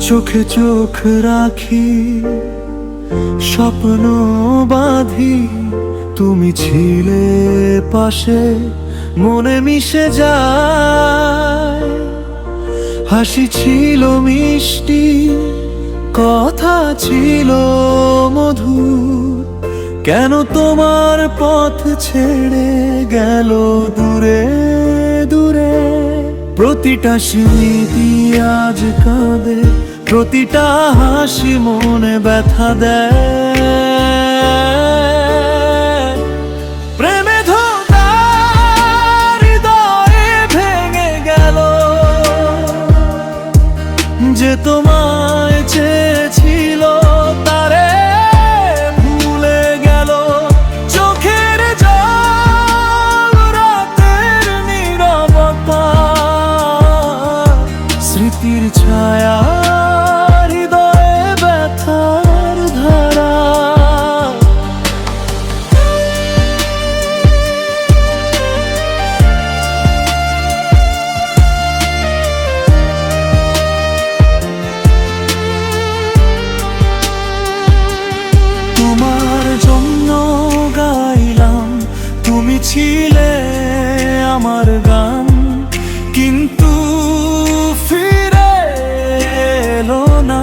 চোখে চোখ রাখি স্বপ্ন বাঁধি। তুমি ছিলে পাশে, মনে মিশে যায়। হাসি ছিল মিষ্টি, কথা ছিল মধু কেন তোমার পথ ছেড়ে গেল দূরে দূরে? প্রতিটা স্মৃতি আজ কাঁদে প্রতিটা হাসি মনে ব্যথা দেয়। প্রেমে হৃদয়ে ভেঙে গেল। যে তোমায় চেয়েছিল ছিলে আমার গান, কিন্তু ফিরে এলো না।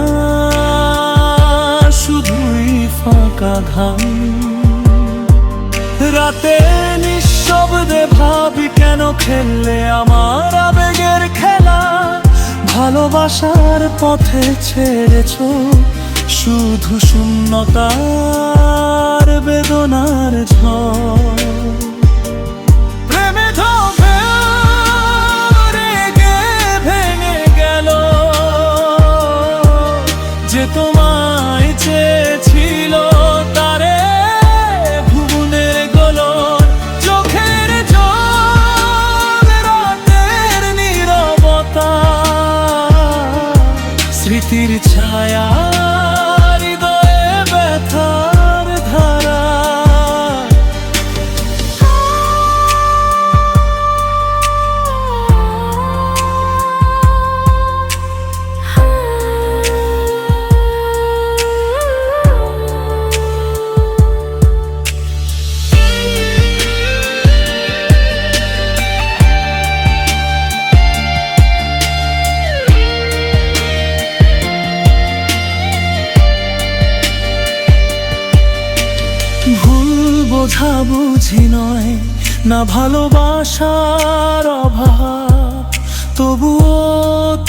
শুধুই ফাঁকা ঘাম। রাতে নিঃশব্দে ভাবি কেন খেললে আমার আবেগের খেলা? ভালোবাসার পথে ছেড়েছো শুধু শূন্যতার বেদনার স্মৃতির ছায়া। বোঝা বুঝি নয়, না ভালোবাসার অভাব। তবুও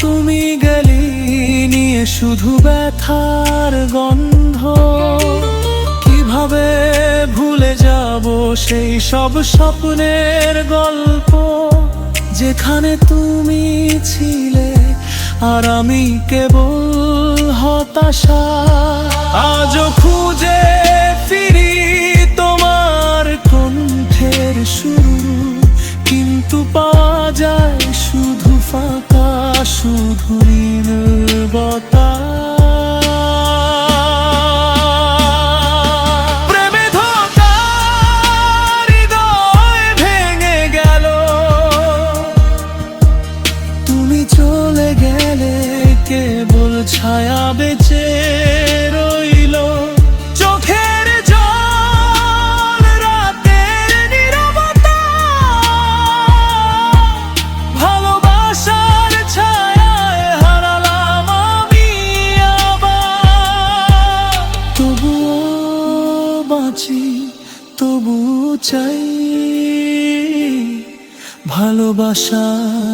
তুমি গেলি নিয়ে শুধু ব্যথার গন্ধ। কীভাবে ভুলে যাব সেই সব স্বপ্নের গল্প? যেখানে তুমি ছিলে আর আমি কেবল হতাশা। আজও খুঁজে শুধু নীরবতা চলে গেলে কেবল ছায়া বেঁচে চাই ভালোবাসা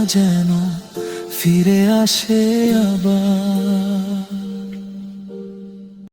যেন ফিরে আসে আবার।